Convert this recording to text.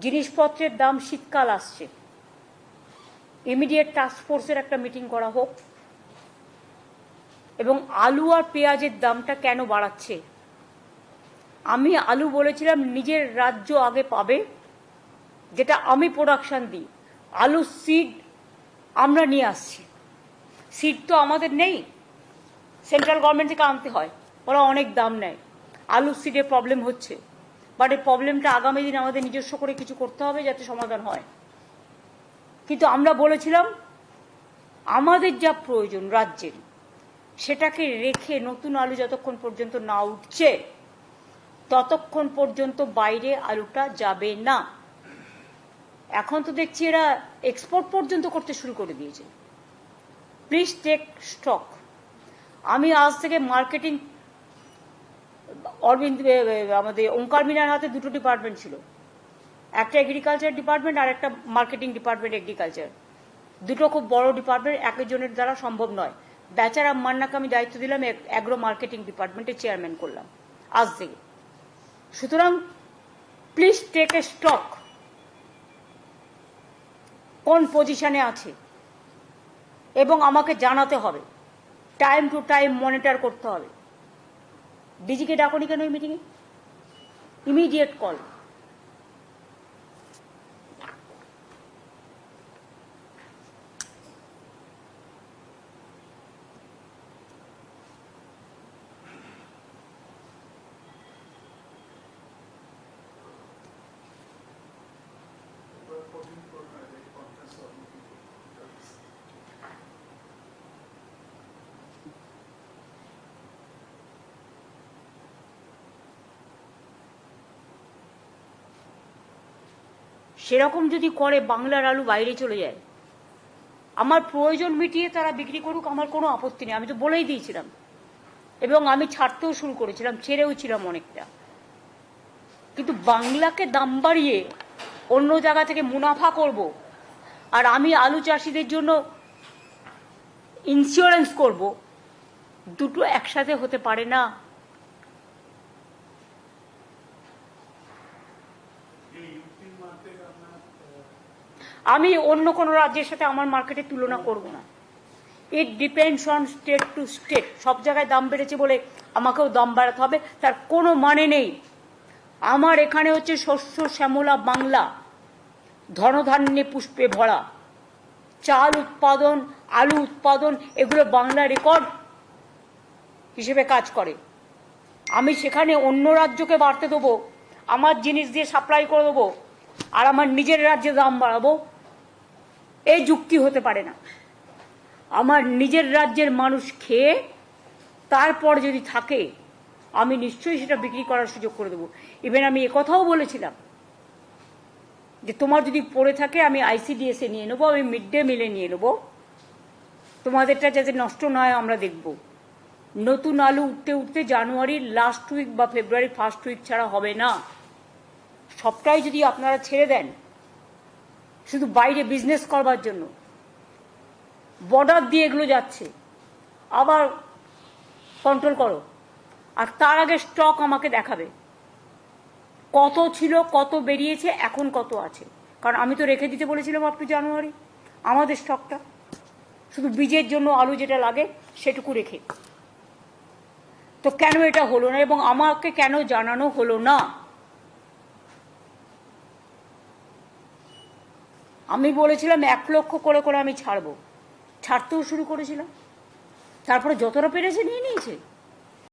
জিনিসপত্রের দাম শীতকাল আসছে। ইমিডিয়েট টাস্ক ফোর্সের একটা মিটিং করা হোক। এবং আলু আর পেঁয়াজের দামটা কেন বাড়াচ্ছে? আমি আলু বলেছিলাম, নিজের রাজ্য আগে পাবে, যেটা আমি প্রোডাকশন দিই। আলু সিড আমরা নিয়ে আসছি। সিড তো আমাদের নেই। সেন্ট্রাল গভর্নমেন্ট থেকে আনতে হয়। ওরা অনেক দাম নেয়। আলু সিডের প্রবলেম হচ্ছে। বাট এই প্রবলেমটা আগামী দিন আমাদের নিজস্ব করে কিছু করতে হবে যাতে সমাধান হয়। কিন্তু আমরা বলেছিলাম, আমাদের যা প্রয়োজন রাজ্যের, সেটাকে রেখে নতুন আলু যতক্ষণ পর্যন্ত না উঠছে, ততক্ষণ পর্যন্ত বাইরে আলুটা যাবে না। এখন তো দেখছি এরা এক্সপোর্ট পর্যন্ত করতে শুরু করে দিয়েছে। প্লিজ টেক স্টক আমি আজ থেকে মার্কেটিং অরবিন্দ আমাদের ওঙ্কার মিনার হাতে দুটো ডিপার্টমেন্ট ছিল। একটা এগ্রিকালচার ডিপার্টমেন্ট আর একটা মার্কেটিং ডিপার্টমেন্ট এগ্রিকালচার দুটো খুব বড় ডিপার্টমেন্ট একজনের দ্বারা সম্ভব নয়। বেচারা মান্নাকে আমি দায়িত্ব দিলাম অ্যাগ্রো মার্কেটিং ডিপার্টমেন্টের চেয়ারম্যান করলাম। আজ থেকে। সুতরাং প্লিজ টেক এ স্টক কোন পজিশনে আছে? এবং আমাকে জানাতে হবে। টাইম টু টাইম মনিটর করতে হবে। ডিজিকে ডাকনি কেন ওই মিটিংয়ে ইমিডিয়েট কল সেরকম যদি করে বাংলার আলু বাইরে চলে যায়, আমার প্রয়োজন মিটিয়ে তারা বিক্রি করুক, আমার কোনো আপত্তি নেই। আমি তো বলেই দিয়েছিলাম। এবং আমি ছাড়তেও শুরু করেছিলাম, ছেড়েও ছিলাম অনেকটা। কিন্তু বাংলাকে দাম বাড়িয়ে অন্য জায়গা থেকে মুনাফা করব আর আমি আলু চাষিদের জন্য ইন্স্যুরেন্স করব, দুটো একসাথে হতে পারে না। আমি অন্য কোনো রাজ্যের সাথে আমার মার্কেটে তুলনা করব না। It depends on state to state সব জায়গায় দাম বেড়েছে বলে আমাকেও দাম বাড়াতে হবে, তার কোনো মানে নেই। আমার এখানে হচ্ছে শস্য, শ্যামলা, বাংলা, ধনধান্যে পুষ্পে ভরা। চাল উৎপাদন, আলু উৎপাদন, এগুলো বাংলা রেকর্ড হিসেবে কাজ করে। আমি সেখানে অন্য রাজ্যকে বাড়তে দেবো, আমার জিনিস দিয়ে সাপ্লাই করে দেবো। আর আমার নিজের রাজ্যে দাম বাড়াবো, এই যুক্তি হতে পারে না। আমার নিজের রাজ্যের মানুষ খেয়ে, তারপর যদি থাকে, আমি নিশ্চয়ই সেটা বিক্রি করার সুযোগ করে দেবো। ইভেন আমি একথাও বলেছিলাম যে, তোমার যদি পড়ে থাকে, আমি আইসিডিএসে নিয়ে নেব, আমি মিড ডে মিলে নিয়ে নেব। তোমাদেরটা যাতে নষ্ট না হয়, আমরা দেখব। নতুন আলু উঠতে উঠতে জানুয়ারির লাস্ট উইক বা ফেব্রুয়ারি ফার্স্ট উইক ছাড়া হবে না। সবটাই যদি আপনারা ছেড়ে দেন, শুধু বাইরে বিজনেস করবার জন্য বর্ডার দিয়ে এগুলো যাচ্ছে, আবার কন্ট্রোল করো। আর তার আগে স্টক আমাকে দেখাবে। কত ছিল, কত বেরিয়েছে, এখন কত আছে। কারণ আমি তো রেখে দিতে বলেছিলাম আপ টু জানুয়ারি আমাদের স্টকটা শুধু বীজের জন্য আলু যেটা লাগে, সেটুকু রেখে। তো কেন এটা হলো না, এবং আমাকে কেন জানানো হলো না? আমি বলেছিলাম এক লক্ষ করে করে আমি ছাড়বো। ছাড়তেও শুরু করেছিলাম। তারপরে যতটা পেরেছে নিয়ে নিয়েছে।